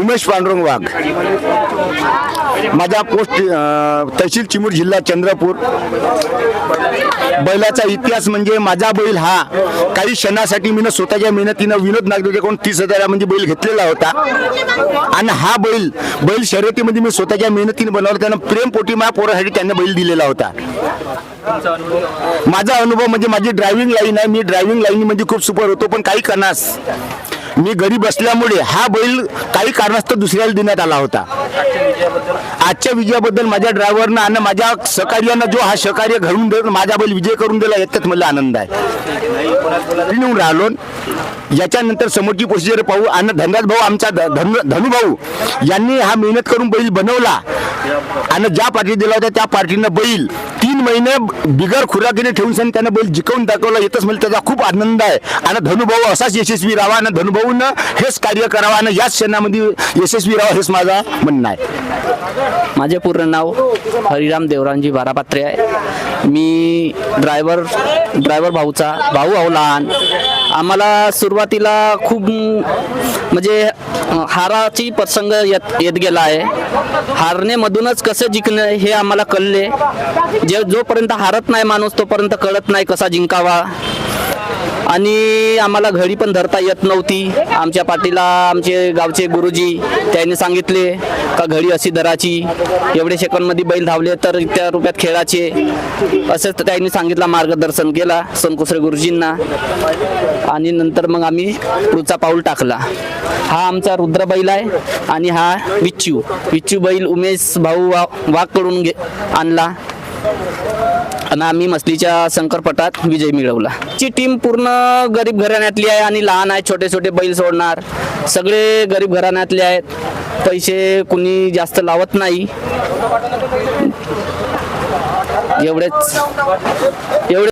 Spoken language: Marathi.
उमेश पांडुरंग वाघ. माझा पोस्ट तहसील चिमूर जिल्हा चंद्रपूर. बैलाचा इतिहास म्हणजे माझा बैल हा काही क्षणासाठी मी स्वतःच्या मेहनतीनं विनोद नागरिकाकडून तीस हजार म्हणजे बैल घेतलेला होता. आणि हा बैल बैल शर्यतीमध्ये मी स्वतःच्या मेहनतीने बनवला त्यानं प्रेमपोटी माझ्या पोरासाठी त्यांना बैल दिलेला होता. माझा अनुभव म्हणजे माझी ड्रायव्हिंग लाईन आहे. मी ड्रायव्हिंग लाईनमध्ये खूप सुपर होतो पण काही कणास मी गरीब असल्यामुळे हा बैल काही कारणास्तव दुसऱ्याला देण्यात आला होता. आजच्या विजयाबद्दल माझ्या ड्रायव्हरनं आणि माझ्या सहकार्यानं जो हा सहकार्य घडून माझा बैल विजय करून दिला याच्यात मला आनंद आहे. राहिलो. याच्यानंतर समोरची प्रोसिजर पाहू आणि धनराज भाऊ आमचा धनुभाऊ यांनी हा मेहनत करून बैल बनवला. आणि ज्या पार्टी दिला होता त्या पार्टीनं बैल तीन महिने बिगर खुराकीने ठेवून सन त्यानं बैल जिकवून दाखवला. येतच म्हणजे त्याचा खूप आनंद आहे. आणि धनुभाऊ असाच यशस्वी राहावा आणि धनुभाऊनं हेच कार्य करावं आणि याच क्षणामध्ये यशस्वी राहावं हेच माझा म्हणणं आहे. माझे पूर्ण नाव हरिराम देवरामजी बारापात्रे आहे. मी ड्रायव्हर ड्रायव्हर भाऊचा भाऊ भाऊ लहान. आम्हाला सुरुवातीला खूप म्हणजे हाराची प्रसंग येत येत गेला आहे. हारणेमधूनच कसं जिंकणं हे आम्हाला कळले. जे जोपर्यंत हारत नाही माणूस तोपर्यंत कळत नाही कसा जिंकावा. आणि आम्हाला घडी पण धरता येत नव्हती. आमच्या पाठीला आमचे गावचे गुरुजी त्यांनी सांगितले का घडी अशी धराची एवढे सेकंडमध्ये बैल धावले तर त्या रुपयात खेळाचे असंच त्यांनी सांगितलं मार्गदर्शन केला सोनकुसरे गुरुजींना. आणि नंतर मग आम्ही पुढचा पाऊल टाकला. हा आमचा रुद्र बैल आहे आणि हा विच्चू. विच्चू बैल उमेश भाऊ वा वाघकडून घे आणला. आणि आम्ही मसलीच्या शंकरपटात विजय मिळवला. ची टीम पूर्ण गरीब घराण्यातली आहे आणि लहान आहे छोटे छोटे बैल सोडणार. सगळे गरीब घराण्यातले आहेत. पैसे कुणी जास्त लावत नाही. एवढेच. एवढे